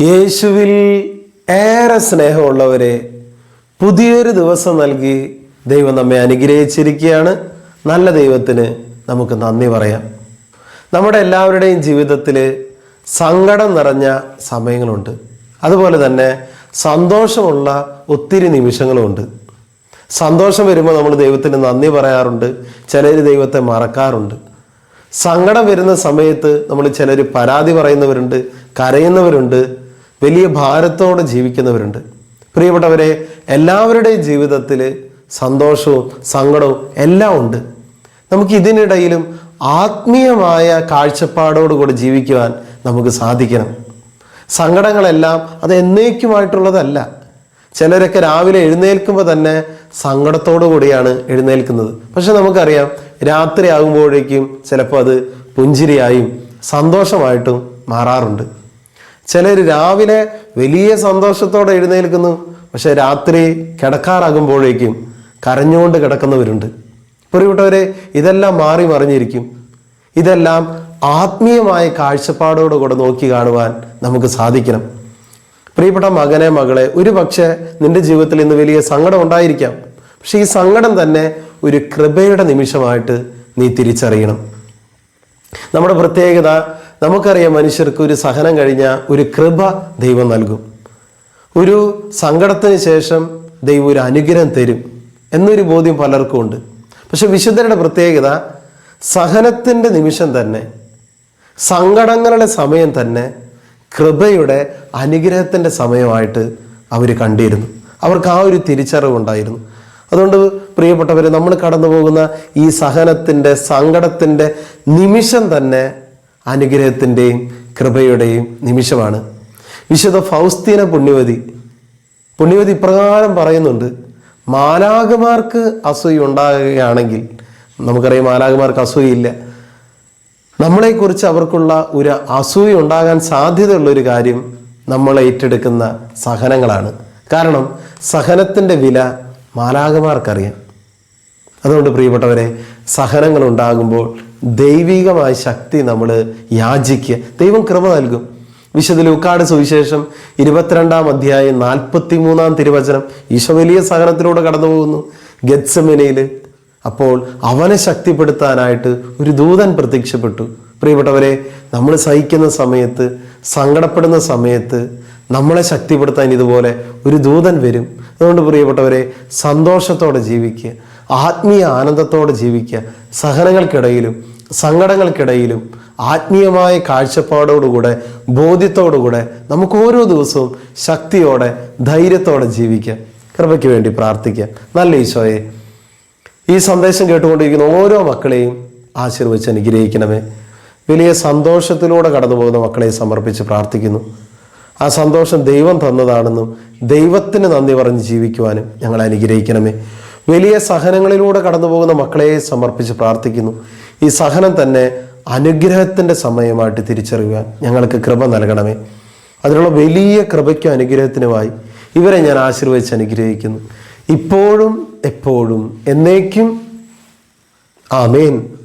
യേശുവിൽ ഏറെ സ്നേഹമുള്ളവരെ പുതിയൊരു ദിവസം നൽകി ദൈവം നമ്മെ അനുഗ്രഹിച്ചിരിക്കുകയാണ്. നല്ല ദൈവത്തിന് നമുക്ക് നന്ദി പറയാം. നമ്മുടെ എല്ലാവരുടെയും ജീവിതത്തിൽ സങ്കടം നിറഞ്ഞ സമയങ്ങളുണ്ട്. അതുപോലെ തന്നെ സന്തോഷമുള്ള ഒത്തിരി നിമിഷങ്ങളുമുണ്ട്. സന്തോഷം വരുമ്പോൾ നമ്മൾ ദൈവത്തിന് നന്ദി പറയാറുണ്ട്. ചിലർ ദൈവത്തെ മറക്കാറുണ്ട്. സങ്കടം വരുന്ന സമയത്ത് നമ്മൾ ചിലർ പരാതി പറയുന്നവരുണ്ട് കരയുന്നവരുണ്ട്. വലിയ ഭാരത്തോടെ ജീവിക്കുന്നവരുണ്ട്. പ്രിയപ്പെട്ടവരെ എല്ലാവരുടെയും ജീവിതത്തിൽ സന്തോഷവും സങ്കടവും എല്ലാം ഉണ്ട്. നമുക്ക് ഇതിനിടയിലും ആത്മീയമായ കാഴ്ചപ്പാടോടുകൂടി ജീവിക്കുവാൻ നമുക്ക് സാധിക്കണം. സങ്കടങ്ങളെല്ലാം അത് എന്നേക്കുമായിട്ടുള്ളതല്ല. ചിലരൊക്കെ രാവിലെ എഴുന്നേൽക്കുമ്പോൾ തന്നെ സങ്കടത്തോടു കൂടിയാണ് എഴുന്നേൽക്കുന്നത്. പക്ഷെ നമുക്കറിയാം രാത്രി ആകുമ്പോഴേക്കും ചിലപ്പോൾ അത് പുഞ്ചിരിയായും സന്തോഷമായിട്ടും മാറാറുണ്ട്. ചിലർ രാവിലെ വലിയ സന്തോഷത്തോടെ എഴുന്നേൽക്കുന്നു. പക്ഷെ രാത്രി കിടക്കാറാകുമ്പോഴേക്കും കരഞ്ഞുകൊണ്ട് കിടക്കുന്നവരുണ്ട്. പ്രിയപ്പെട്ടവരെ ഇതെല്ലാം മാറി മറിഞ്ഞിരിക്കും. ഇതെല്ലാം ആത്മീയമായ കാഴ്ചപ്പാടോടുകൂടെ നോക്കി കാണുവാൻ നമുക്ക് സാധിക്കണം. പ്രിയപ്പെട്ട മകനെ മകളെ ഒരു പക്ഷേ നിന്റെ ജീവിതത്തിൽ ഇന്ന് വലിയ സങ്കടം ഉണ്ടായിരിക്കാം. പക്ഷെ ഈ സങ്കടം തന്നെ ഒരു കൃപയുടെ നിമിഷമായിട്ട് നീ തിരിച്ചറിയണം. നമ്മുടെ പ്രത്യേകത നമുക്കറിയാം മനുഷ്യർക്ക് ഒരു സഹനം കഴിഞ്ഞ ഒരു കൃപ ദൈവം നൽകും. ഒരു സങ്കടത്തിന് ശേഷം ദൈവം ഒരു അനുഗ്രഹം തരും എന്നൊരു ബോധ്യം പലർക്കും ഉണ്ട്. പക്ഷെ വിശുദ്ധരുടെ പ്രത്യേകത സഹനത്തിന്റെ നിമിഷം തന്നെ സങ്കടങ്ങളുടെ സമയം തന്നെ കൃപയുടെ അനുഗ്രഹത്തിന്റെ സമയമായിട്ട് അവർ കണ്ടിരുന്നു. അവർക്ക് ആ ഒരു തിരിച്ചറിവുണ്ടായിരുന്നു അതുകൊണ്ട് പ്രിയപ്പെട്ടവർ നമ്മൾ കടന്നു പോകുന്ന ഈ സഹനത്തിന്റെ സങ്കടത്തിന്റെ നിമിഷം തന്നെ അനുഗ്രഹത്തിന്റെയും കൃപയുടെയും നിമിഷമാണ്. വിശുദ്ധ ഫൗസ്തീന പുണ്യവതി പുണ്യവതി ഇപ്രകാരം പറയുന്നുണ്ട് മാലാകുമാർക്ക് അസൂയ ഉണ്ടാകുകയാണെങ്കിൽ നമുക്കറിയാം മാലാകുമാർക്ക് അസൂയയില്ല. നമ്മളെക്കുറിച്ച് അവർക്കുള്ള ഒരു അസൂയ ഉണ്ടാകാൻ സാധ്യതയുള്ള ഒരു കാര്യം നമ്മൾ ഏറ്റെടുക്കുന്ന സഹനങ്ങളാണ്. കാരണം സഹനത്തിന്റെ വില മാലാകുമാർക്കറിയാം അതുകൊണ്ട് പ്രിയപ്പെട്ടവരെ സഹനങ്ങൾ ഉണ്ടാകുമ്പോൾ ദൈവികമായ ശക്തി നമ്മൾ യാചിക്കുക. ദൈവം കൃപ നൽകും. വിശുദ്ധ ലൂക്കാട് സുവിശേഷം ഇരുപത്തിരണ്ടാം അധ്യായം നാൽപ്പത്തി മൂന്നാം തിരുവചനം ഈശോ വലിയ സഹനത്തിലൂടെ കടന്നു പോകുന്നു ഗത്സമിനയിൽ അപ്പോൾ അവനെ ശക്തിപ്പെടുത്താനായിട്ട് ഒരു ദൂതൻ പ്രത്യക്ഷപ്പെട്ടു. പ്രിയപ്പെട്ടവരെ നമ്മൾ സഹിക്കുന്ന സമയത്ത് സങ്കടപ്പെടുന്ന സമയത്ത് നമ്മളെ ശക്തിപ്പെടുത്താൻ ഇതുപോലെ ഒരു ദൂതൻ വരും. അതുകൊണ്ട് പ്രിയപ്പെട്ടവരെ സന്തോഷത്തോടെ ജീവിക്കുക. ആത്മീയ ആനന്ദത്തോടെ ജീവിക്കുക. സഹനങ്ങൾക്കിടയിലും സങ്കടങ്ങൾക്കിടയിലും ആത്മീയമായ കാഴ്ചപ്പാടോടുകൂടെ ബോധ്യത്തോടുകൂടെ നമുക്ക് ഓരോ ദിവസവും ശക്തിയോടെ ധൈര്യത്തോടെ ജീവിക്കാം കൃപയ്ക്ക് വേണ്ടി പ്രാർത്ഥിക്കാം നല്ല ഈശോയെ ഈ സന്ദേശം കേട്ടുകൊണ്ടിരിക്കുന്ന ഓരോ മക്കളെയും ആശീർവദിച്ച് അനുഗ്രഹിക്കണമേ. വലിയ സന്തോഷത്തിലൂടെ കടന്നു പോകുന്ന മക്കളെ സമർപ്പിച്ച് പ്രാർത്ഥിക്കുന്നു. ആ സന്തോഷം ദൈവം തന്നതാണെന്നും ദൈവത്തിന് നന്ദി പറഞ്ഞ് ജീവിക്കുവാനും ഞങ്ങൾ അനുഗ്രഹിക്കണമേ. വലിയ സഹനങ്ങളിലൂടെ കടന്നു പോകുന്ന മക്കളെ സമർപ്പിച്ച് പ്രാർത്ഥിക്കുന്നു. ഈ സഹനം തന്നെ അനുഗ്രഹത്തിന്റെ സമയമായിട്ട് തിരിച്ചറിയുവാൻ ഞങ്ങൾക്ക് കൃപ നൽകണമേ. അതിനുള്ള വലിയ കൃപയ്ക്കും അനുഗ്രഹത്തിനുമായി ഇവരെ ഞാൻ ആശീർവദിച്ച് അനുഗ്രഹിക്കുന്നു. ഇപ്പോഴും എപ്പോഴും എന്നേക്കും. ആമേൻ.